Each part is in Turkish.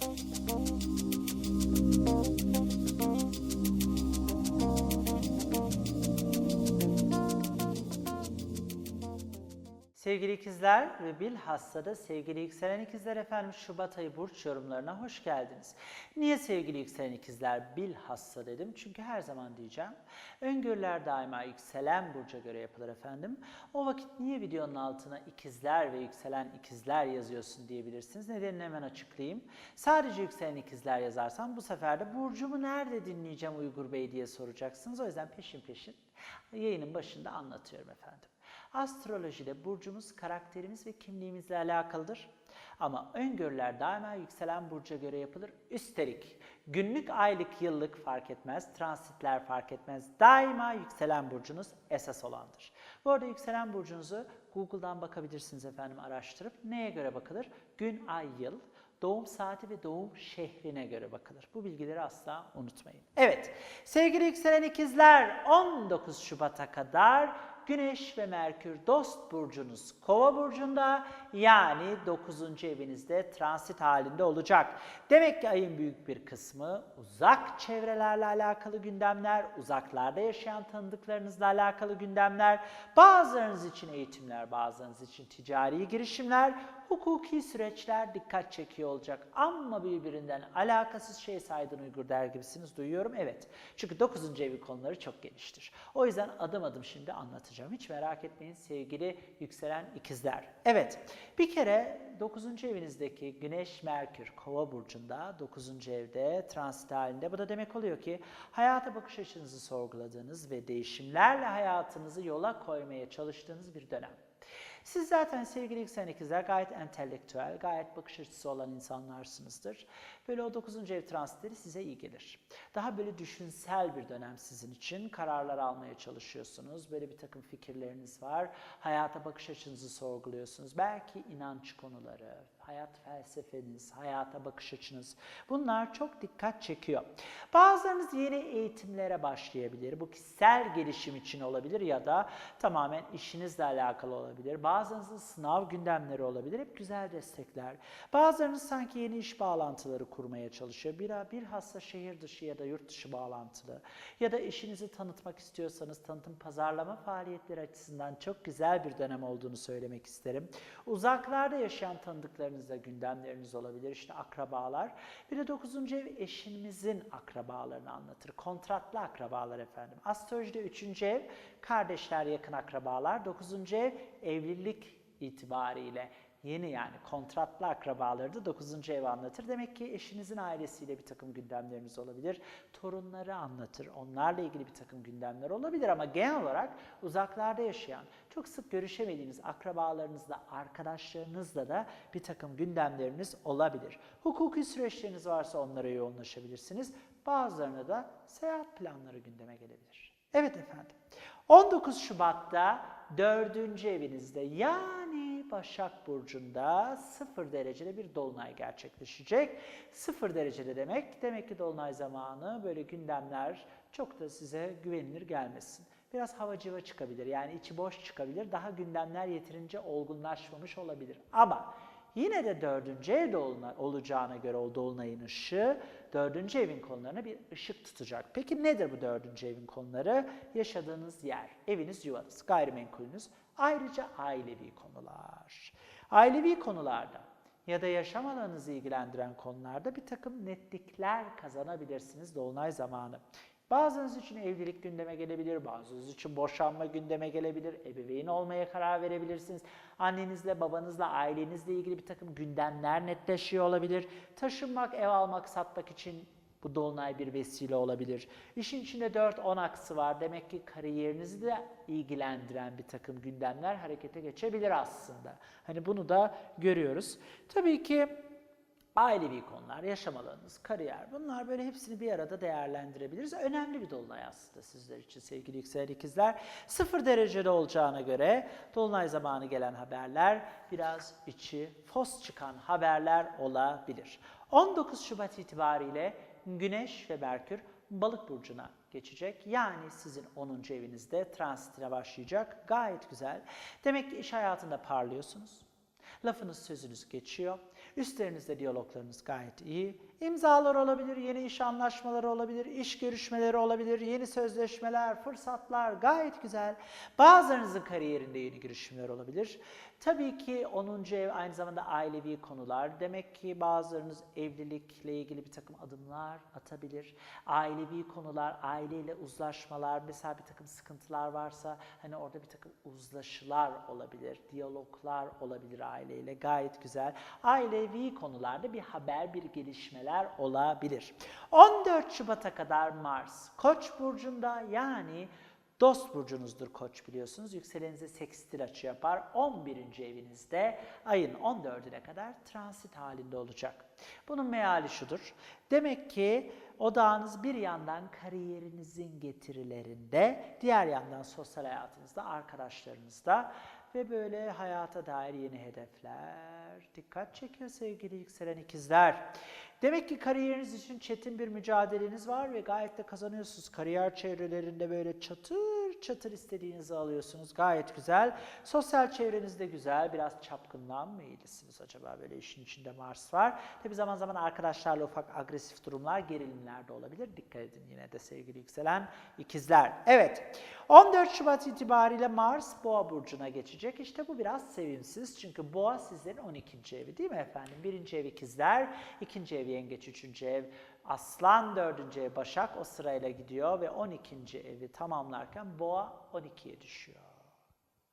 Thank you. Sevgili ikizler ve bilhassa da sevgili yükselen ikizler efendim Şubat ayı burç yorumlarına hoş geldiniz. Niye sevgili yükselen ikizler bilhassa dedim? Çünkü her zaman diyeceğim. Öngörüler daima yükselen burca göre yapılır efendim. O vakit niye videonun altına ikizler ve yükselen ikizler yazıyorsun diyebilirsiniz. Nedenini hemen açıklayayım. Sadece yükselen ikizler yazarsam bu sefer de burcumu nerede dinleyeceğim Uygur Bey diye soracaksınız. O yüzden peşin peşin yayının başında anlatıyorum efendim. Astrolojide burcumuz karakterimiz ve kimliğimizle alakalıdır. Ama öngörüler daima yükselen burca göre yapılır. Üstelik günlük, aylık, yıllık fark etmez, transitler fark etmez. Daima yükselen burcunuz esas olandır. Bu arada yükselen burcunuzu Google'dan bakabilirsiniz efendim araştırıp. Neye göre bakılır? Gün, ay, yıl doğum saati ve doğum şehrine göre bakılır. Bu bilgileri asla unutmayın. Evet, sevgili yükselen ikizler 19 Şubat'a kadar Güneş ve Merkür dost burcunuz Kova burcunda yani 9. evinizde transit halinde olacak. Demek ki ayın büyük bir kısmı uzak çevrelerle alakalı gündemler, uzaklarda yaşayan tanıdıklarınızla alakalı gündemler, bazılarınız için eğitimler, bazılarınız için ticari girişimler, hukuki süreçler dikkat çekiyor olacak. Ama birbirinden alakasız şey saydın Uygur der gibisiniz duyuyorum. Evet. Çünkü 9. evi konuları çok geniştir. O yüzden adım adım şimdi anlatacağım. Hiç merak etmeyin sevgili yükselen ikizler. Evet. Bir kere 9. evinizdeki Güneş Merkür Kova burcunda 9. evde transit halinde. Bu da demek oluyor ki hayata bakış açınızı sorguladığınız ve değişimlerle hayatınızı yola koymaya çalıştığınız bir dönem. Siz zaten sevgili yükselen ikizler gayet entelektüel, gayet bakış açısı olan insanlarsınızdır. Böyle o 9. ev transitleri size iyi gelir. Daha böyle düşünsel bir dönem sizin için. Kararlar almaya çalışıyorsunuz. Böyle bir takım fikirleriniz var. Hayata bakış açınızı sorguluyorsunuz. Belki inanç konuları, hayat felsefeniz, hayata bakış açınız. Bunlar çok dikkat çekiyor. Bazılarınız yeni eğitimlere başlayabilir. Bu kişisel gelişim için olabilir ya da tamamen işinizle alakalı olabilir. Bazılarınızın sınav gündemleri olabilir. Hep güzel destekler. Bazılarınız sanki yeni iş bağlantıları kurmaya çalışıyor. Bir, bilhassa şehir dışı ya da yurt dışı bağlantılı. Ya da işinizi tanıtmak istiyorsanız tanıtım pazarlama faaliyetleri açısından çok güzel bir dönem olduğunu söylemek isterim. Uzaklarda yaşayan tanıdıklarınızla gündemleriniz olabilir. İşte akrabalar. Bir de 9. ev eşinizin akrabalarını anlatır. Kontratlı akrabalar efendim. Astrolojide 3. ev kardeşler, yakın akrabalar. 9. ev evlilik itibariyle yeni yani kontratlı akrabaları da 9. ev anlatır. Demek ki eşinizin ailesiyle bir takım gündemleriniz olabilir. Torunları anlatır. Onlarla ilgili bir takım gündemler olabilir ama genel olarak uzaklarda yaşayan, çok sık görüşemediğiniz akrabalarınızla, arkadaşlarınızla da bir takım gündemleriniz olabilir. Hukuki süreçleriniz varsa onlara yoğunlaşabilirsiniz. Bazılarına da seyahat planları gündeme gelebilir. Evet efendim. 19 Şubat'ta 4. evinizde yani Başak Burcu'nda 0 derecede bir dolunay gerçekleşecek. 0 derecede demek, demek ki dolunay zamanı böyle gündemler çok da size güvenilir gelmesin. Biraz hava civa çıkabilir yani içi boş çıkabilir. Daha gündemler yeterince olgunlaşmamış olabilir. Ama yine de dördüncü evde olacağına göre o dolunayın ışığı dördüncü evin konularına bir ışık tutacak. Peki nedir bu dördüncü evin konuları? Yaşadığınız yer, eviniz, yuvanız, gayrimenkulünüz, ayrıca ailevi konular. Ailevi konularda ya da yaşam alanınızı ilgilendiren konularda bir takım netlikler kazanabilirsiniz dolunay zamanı. Bazınız için evlilik gündeme gelebilir, bazınız için boşanma gündeme gelebilir, ebeveyn olmaya karar verebilirsiniz. Annenizle, babanızla, ailenizle ilgili bir takım gündemler netleşiyor olabilir. Taşınmak, ev almak, satmak için bu dolunay bir vesile olabilir. İşin içinde 4-10 aksı var. Demek ki kariyerinizi de ilgilendiren bir takım gündemler harekete geçebilir aslında. Hani bunu da görüyoruz. Tabii ki ailevi konular, yaşam alanınız, kariyer bunlar böyle hepsini bir arada değerlendirebiliriz. Önemli bir dolunay aslında sizler için sevgili yükselen ikizler. Sıfır derecede olacağına göre dolunay zamanı gelen haberler biraz içi fos çıkan haberler olabilir. 19 Şubat itibariyle Güneş ve Merkür Balık burcuna geçecek. Yani sizin 10. evinizde transitine başlayacak. Gayet güzel. Demek ki iş hayatında parlıyorsunuz. Lafınız sözünüz geçiyor. Üstlerinizde diyaloglarınız gayet iyi. İmzalar olabilir, yeni iş anlaşmaları olabilir, iş görüşmeleri olabilir, yeni sözleşmeler, fırsatlar gayet güzel. Bazılarınızın kariyerinde yeni girişimler olabilir. Tabii ki 10. ev aynı zamanda ailevi konular. Demek ki bazılarınız evlilikle ilgili bir takım adımlar atabilir. Ailevi konular, aileyle uzlaşmalar, mesela bir takım sıkıntılar varsa hani orada bir takım uzlaşılar olabilir, diyaloglar olabilir aileyle gayet güzel. Ailevi konularda bir haber, bir gelişmeler olabilir. 14 Şubat'a kadar Mars Koç burcunda yani Dost burcunuzdur koç biliyorsunuz. Yükselenize sekstil açı yapar. 11. evinizde ayın 14'üne kadar transit halinde olacak. Bunun meali şudur. Demek ki odağınız bir yandan kariyerinizin getirilerinde, diğer yandan sosyal hayatınızda, arkadaşlarınızda ve böyle hayata dair yeni hedefler dikkat çekiyor sevgili yükselen ikizler. Demek ki kariyeriniz için çetin bir mücadeleniz var ve gayet de kazanıyorsunuz. Kariyer çevrelerinde böyle çatır çatır istediğinizi alıyorsunuz. Gayet güzel. Sosyal çevreniz de güzel. Biraz çapkınlığa mı eğilisiniz acaba? Böyle işin içinde Mars var. Tabi zaman zaman arkadaşlarla ufak agresif durumlar, gerilimler de olabilir. Dikkat edin yine de sevgili yükselen ikizler. Evet. 14 Şubat itibariyle Mars Boğa burcuna geçecek. İşte bu biraz sevimsiz. Çünkü Boğa sizlerin 12. evi değil mi efendim? Birinci ev ikizler, ikinci ev yengeç, üçüncü ev aslan, dördüncü ev başak o sırayla gidiyor ve 12. evi tamamlarken Boğa 12'ye düşüyor.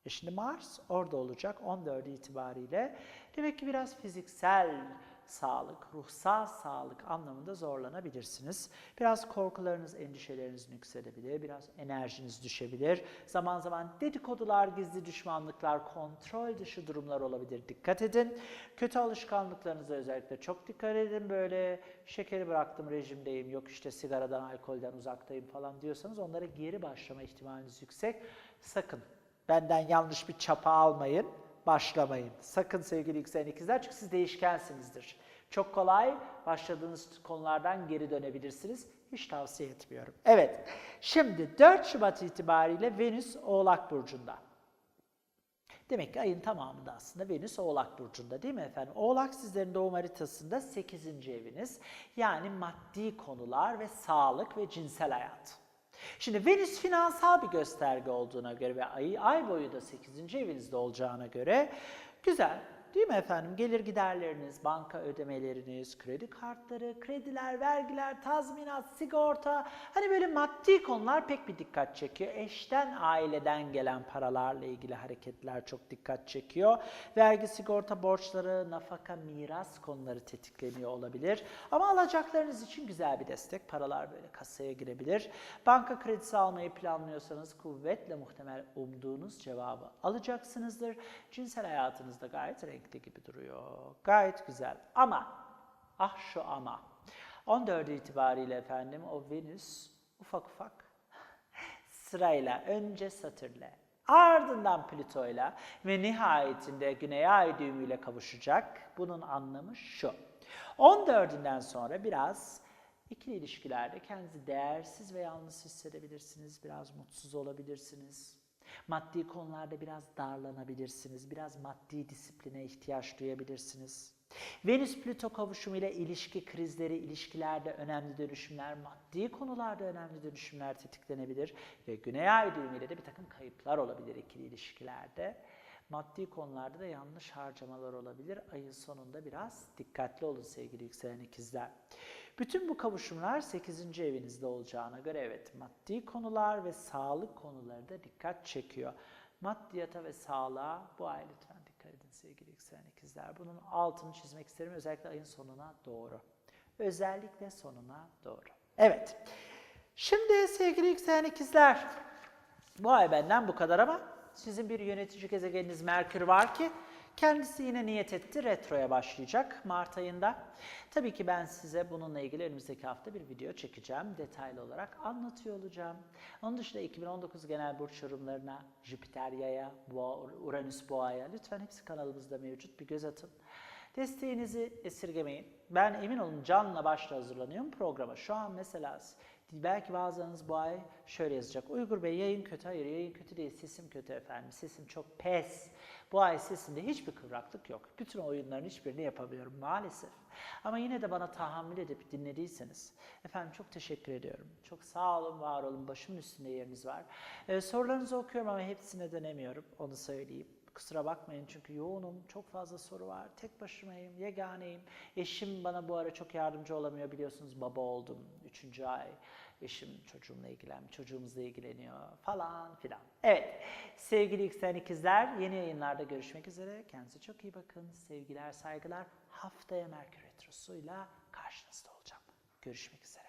E şimdi Mars orada olacak 14 itibariyle. Demek ki biraz fiziksel sağlık, ruhsal sağlık anlamında zorlanabilirsiniz. Biraz korkularınız, endişeleriniz yükselebilir, biraz enerjiniz düşebilir. Zaman zaman dedikodular, gizli düşmanlıklar, kontrol dışı durumlar olabilir. Dikkat edin. Kötü alışkanlıklarınıza özellikle çok dikkat edin. Böyle şekeri bıraktım, rejimdeyim, yok işte sigaradan, alkolden uzaktayım falan diyorsanız onlara geri başlama ihtimaliniz yüksek. Sakın benden yanlış bir çapa almayın başlamayın. Sakın sevgili yükselen ikizler çünkü siz değişkensinizdir. Çok kolay başladığınız konulardan geri dönebilirsiniz. Hiç tavsiye etmiyorum. Evet, şimdi 4 Şubat itibariyle Venüs Oğlak Burcu'nda. Demek ki ayın tamamında aslında Venüs Oğlak Burcu'nda değil mi efendim? Oğlak sizlerin doğum haritasında 8. eviniz. Yani maddi konular ve sağlık ve cinsel hayat. Şimdi Venüs finansal bir gösterge olduğuna göre ve ay, ay boyu da 8. evinizde olacağına göre güzel değil mi efendim? Gelir giderleriniz, banka ödemeleriniz, kredi kartları, krediler, vergiler, tazminat, sigorta hani böyle maddi konular pek bir dikkat çekiyor. Eşten, aileden gelen paralarla ilgili hareketler çok dikkat çekiyor. Vergi, sigorta, borçları, nafaka, miras konuları tetikleniyor olabilir. Ama alacaklarınız için güzel bir destek. Paralar böyle kasaya girebilir. Banka kredisi almayı planlıyorsanız kuvvetle muhtemel umduğunuz cevabı alacaksınızdır. Cinsel hayatınızda gayet renkli gibi duruyor. Gayet güzel. Ama, ah şu ama. 14 itibariyle efendim o Venüs ufak ufak sırayla önce Satürn'le ardından Plüto'yla ve nihayetinde Güney Ay düğümüyle kavuşacak. Bunun anlamı şu. 14'ünden sonra biraz ikili ilişkilerde kendinizi değersiz ve yalnız hissedebilirsiniz. Biraz mutsuz olabilirsiniz. Maddi konularda biraz darlanabilirsiniz. Biraz maddi disipline ihtiyaç duyabilirsiniz. Venüs-Plüto kavuşumu ile ilişki krizleri, ilişkilerde önemli dönüşümler, maddi konularda önemli dönüşümler tetiklenebilir. Ve Güney Ay düğümüyle de bir takım kayıplar olabilir ikili ilişkilerde. Maddi konularda da yanlış harcamalar olabilir. Ayın sonunda biraz dikkatli olun sevgili yükselen ikizler. Bütün bu kavuşumlar 8. evinizde olacağına göre evet maddi konular ve sağlık konuları da dikkat çekiyor. Maddiyata ve sağlığa bu ay lütfen dikkat edin sevgili yükselen ikizler. Bunun altını çizmek isterim özellikle ayın sonuna doğru. Özellikle sonuna doğru. Evet. Şimdi sevgili yükselen ikizler bu ay benden bu kadar ama sizin bir yönetici gezegeniniz Merkür var ki kendisi yine niyet etti retroya başlayacak Mart ayında. Tabii ki ben size bununla ilgili önümüzdeki hafta bir video çekeceğim. Detaylı olarak anlatıyor olacağım. Onun dışında 2019 genel burç yorumlarına Jüpiter yaya, Boğa, Uranüs boğaya lütfen hepsi kanalımızda mevcut bir göz atın. Desteğinizi esirgemeyin. Ben emin olun canla başla hazırlanıyorum programa. Şu an mesela belki bazılarınız bu ay şöyle yazacak. Uygur Bey yayın kötü. Hayır yayın kötü değil. Sesim kötü efendim. Sesim çok pes. Bu ay sesimde hiçbir kıvraklık yok. Bütün oyunların hiçbirini yapamıyorum maalesef. Ama yine de bana tahammül edip dinlediyseniz efendim çok teşekkür ediyorum. Çok sağ olun, var olun. Başımın üstünde yeriniz var. Ee, sorularınızı okuyorum ama hepsine dönemiyorum. Onu söyleyeyim. Kusura bakmayın çünkü yoğunum, çok fazla soru var. Tek başımayım, yeganeyim. Eşim bana bu ara çok yardımcı olamıyor biliyorsunuz baba oldum. Üçüncü ay. Eşim çocuğumla ilgilen, çocuğumuzla ilgileniyor falan filan. Evet, sevgili yükselen ikizler yeni yayınlarda görüşmek üzere. Kendinize çok iyi bakın. Sevgiler, saygılar. Haftaya Merkür Retrosu'yla karşınızda olacağım. Görüşmek üzere.